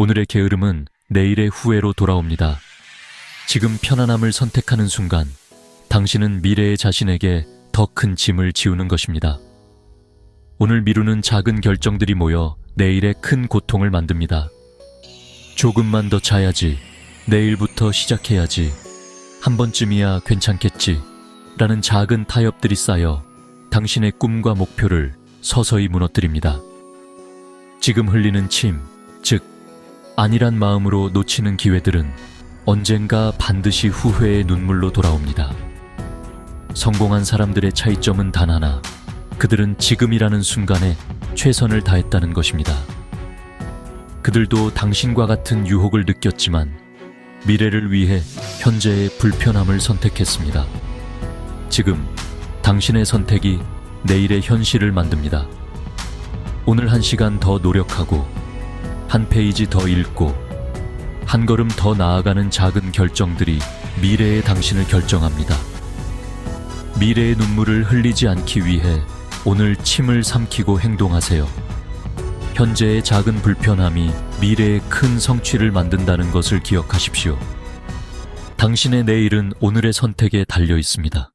오늘의 게으름은 내일의 후회로 돌아옵니다. 지금 편안함을 선택하는 순간 당신은 미래의 자신에게 더 큰 짐을 지우는 것입니다. 오늘 미루는 작은 결정들이 모여 내일의 큰 고통을 만듭니다. 조금만 더 자야지. 내일부터 시작해야지. 한 번쯤이야 괜찮겠지. 라는 작은 타협들이 쌓여 당신의 꿈과 목표를 서서히 무너뜨립니다. 지금 흘리는 침, 즉, 아니란 마음으로 놓치는 기회들은 언젠가 반드시 후회의 눈물로 돌아옵니다. 성공한 사람들의 차이점은 단 하나. 그들은 지금이라는 순간에 최선을 다했다는 것입니다. 그들도 당신과 같은 유혹을 느꼈지만 미래를 위해 현재의 불편함을 선택했습니다. 지금 당신의 선택이 내일의 현실을 만듭니다. 오늘 한 시간 더 노력하고 한 페이지 더 읽고 한 걸음 더 나아가는 작은 결정들이 미래의 당신을 결정합니다. 미래의 눈물을 흘리지 않기 위해 오늘 침을 삼키고 행동하세요. 현재의 작은 불편함이 미래의 큰 성취를 만든다는 것을 기억하십시오. 당신의 내일은 오늘의 선택에 달려 있습니다.